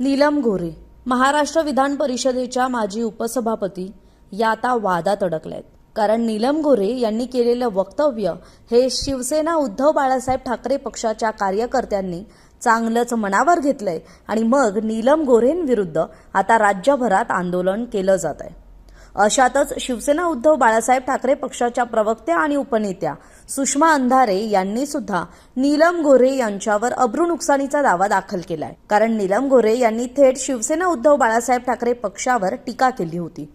नीलम गोरे महाराष्ट्र विधान परिषदेच्या माजी उपसभापती या आता वादात अडकल्यात कारण नीलम गोरे यांनी केलेलं वक्तव्य हे शिवसेना उद्धव बाळासाहेब ठाकरे पक्षाच्या कार्यकर्त्यांनी चांगलंच मनावर घेतलंय आणि मग नीलम गोरेंविरुद्ध आता राज्यभरात आंदोलन केलं जात आहे अशातच शिवसेना उद्धव बाळासाहेब ठाकरे पक्षाच्या प्रवक्त्या आणि उपनेत्या सुषमा अंधारे यांनी सुद्धा नीलम गोरे यांच्यावर अब्रू नुकसानीचा दावा दाखल केलाय. कारण नीलम गोरे यांनी थेट शिवसेना उद्धव बाळासाहेब ठाकरे पक्षावर टीका केली होती.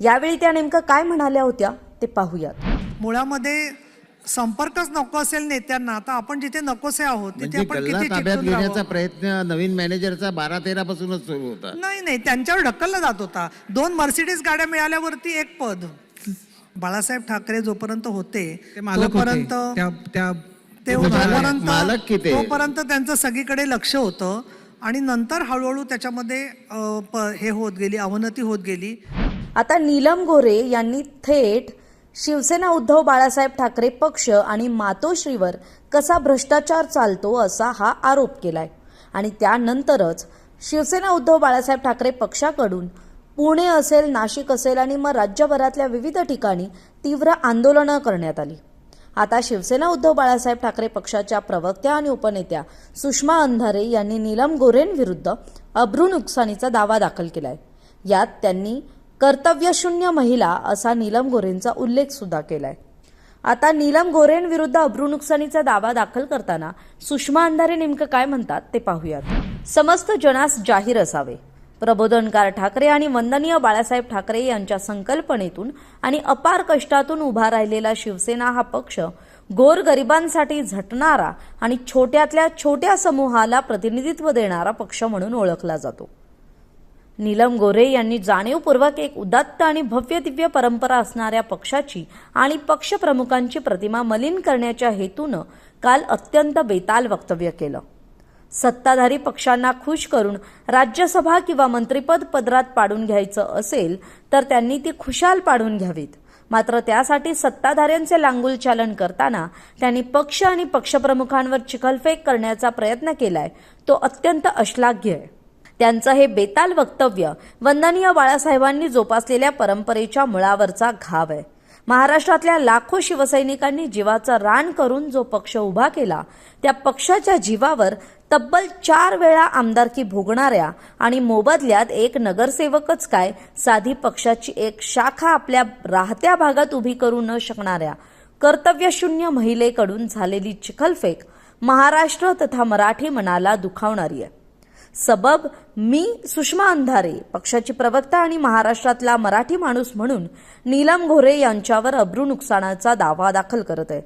यावेळी त्या नेमकं काय म्हणाल्या होत्या ते पाहूयात. मुळामध्ये संपर्कच नको असेल नेत्यांना तर आपण जिथे नकोसे आहोत तिथे म्हणजे आपण गल्ला किती ताब्यात चिकटून घेण्याचा? प्रयत्न नवीन मॅनेजरचा बारा तेरा पासूनच सुरू होता. नाही नाही त्यांच्यावर ढकलला जात होता. दोन मर्सिडीज गाड्या मिळाल्यावरती एक पद. बाळासाहेब ठाकरे जोपर्यंत होते ते मालक तोपर्यंत होते त्या त्या ते मालक- मालक किती? तोपर्यंत तोपर्यंत त्यांचं सगळीकडे लक्ष होतं. आणि नंतर हळूहळू त्याच्यामध्ये अं, प- हे होत गेली अवनती होत गेली. आता नीलम गोरे यांनी थेट शिवसेना उद्धव बाळासाहेब ठाकरे पक्ष आणि मातोश्रीवर कसा भ्रष्टाचार चालतो असा हा आरोप केलाय. आणि त्यानंतरच शिवसेना उद्धव बाळासाहेब ठाकरे पक्षाकडून पुणे असेल नाशिक असेल आणि मग राज्यभरातल्या विविध ठिकाणी तीव्र आंदोलनं करण्यात आली. आता शिवसेना उद्धव बाळासाहेब ठाकरे पक्षाच्या प्रवक्त्या आणि उपनेत्या सुषमा अंधारे यांनी नीलम गोरेंविरुद्ध अब्रू नुकसानीचा दावा दाखल केलाय. यात त्यांनी कर्तव्यशून्य महिला असा नीलम गोरेंचा उल्लेख सुद्धा केलाय. आता नीलम गोरेंविरुद्ध अब्रू नुकसानीचा दावा दाखल करताना सुषमा अंधारे नेमकं काय म्हणतात ते पाहूयात. समस्त जनास जाहीर असावे. प्रबोधनकार ठाकरे आणि वंदनीय बाळासाहेब ठाकरे यांच्या संकल्पनेतून आणि अपार कष्टातून उभा राहिलेला शिवसेना हा पक्ष गोरगरिबांसाठी झटणारा आणि छोट्यातल्या छोट्या समूहाला प्रतिनिधित्व देणारा पक्ष म्हणून ओळखला जातो. नीलम गोरे यांनी जाणीवपूर्वक एक उदात्त आणि भव्य दिव्य परंपरा असणाऱ्या पक्षाची आणि पक्षप्रमुखांची प्रतिमा मलिन करण्याच्या हेतूनं काल अत्यंत बेताल वक्तव्य केलं. सत्ताधारी पक्षांना खुश करून राज्यसभा किंवा मंत्रिपद पदरात पाडून घ्यायचं असेल तर त्यांनी ती खुशाल पाडून घ्यावीत. मात्र त्यासाठी सत्ताधाऱ्यांचे लांगुल चालन करताना त्यांनी पक्ष आणि पक्षप्रमुखांवर चिखलफेक करण्याचा प्रयत्न केलाय तो अत्यंत अश्लाघ्य आहे. त्यांचं हे बेताल वक्तव्य वंदनीय बाळासाहेबांनी जोपासलेल्या परंपरेच्या मुळावरचा घाव आहे. महाराष्ट्रातल्या लाखो शिवसैनिकांनी जीवाचं रान करून जो पक्ष उभा केला त्या पक्षाच्या जीवावर तब्बल चार वेळा आमदारकी भोगणाऱ्या आणि मोबदल्यात एक नगरसेवकच काय साधी पक्षाची एक शाखा आपल्या राहत्या भागात उभी करू न शकणाऱ्या कर्तव्यशून्य महिलेकडून झालेली चिखलफेक महाराष्ट्र तथा मराठी मनाला दुखावणारी आहे. सबब मी सुषमा अंधारे पक्षाची प्रवक्ता आणि महाराष्ट्रातला मराठी माणूस म्हणून नीलम घोरे यांच्यावर अब्रू नुकसानाचा दावा दाखल करत आहे.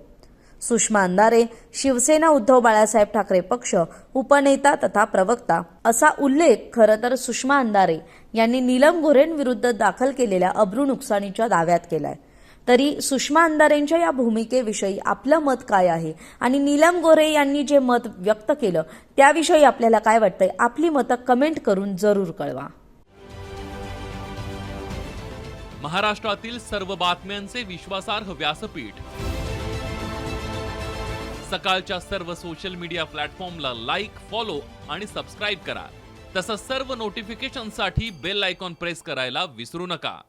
सुषमा अंधारे शिवसेना उद्धव बाळासाहेब ठाकरे पक्ष उपनेता तथा प्रवक्ता असा उल्लेख खरं तर सुषमा अंधारे यांनी नीलम गोरेंविरुद्ध दाखल केलेल्या अब्रू नुकसानीच्या दाव्यात केलाय. तरी सुषमा अंधारेंच्या या भूमिकेविषयी आपलं मत काय आहे? आणि नीलम गोरे यांनी जे मत व्यक्त केलं त्याविषयी आपल्याला काय वाटतंय? आपली मतं कमेंट करून जरूर कळवा. महाराष्ट्रातील सर्व बातम्यांचे विश्वासार्ह व्यासपीठ. सकाळच्या सर्व सोशल मीडिया प्लॅटफॉर्मला लाईक फॉलो आणि सबस्क्राईब करा. तसंच सर्व नोटिफिकेशनसाठी बेल आयकॉन प्रेस करायला विसरू नका.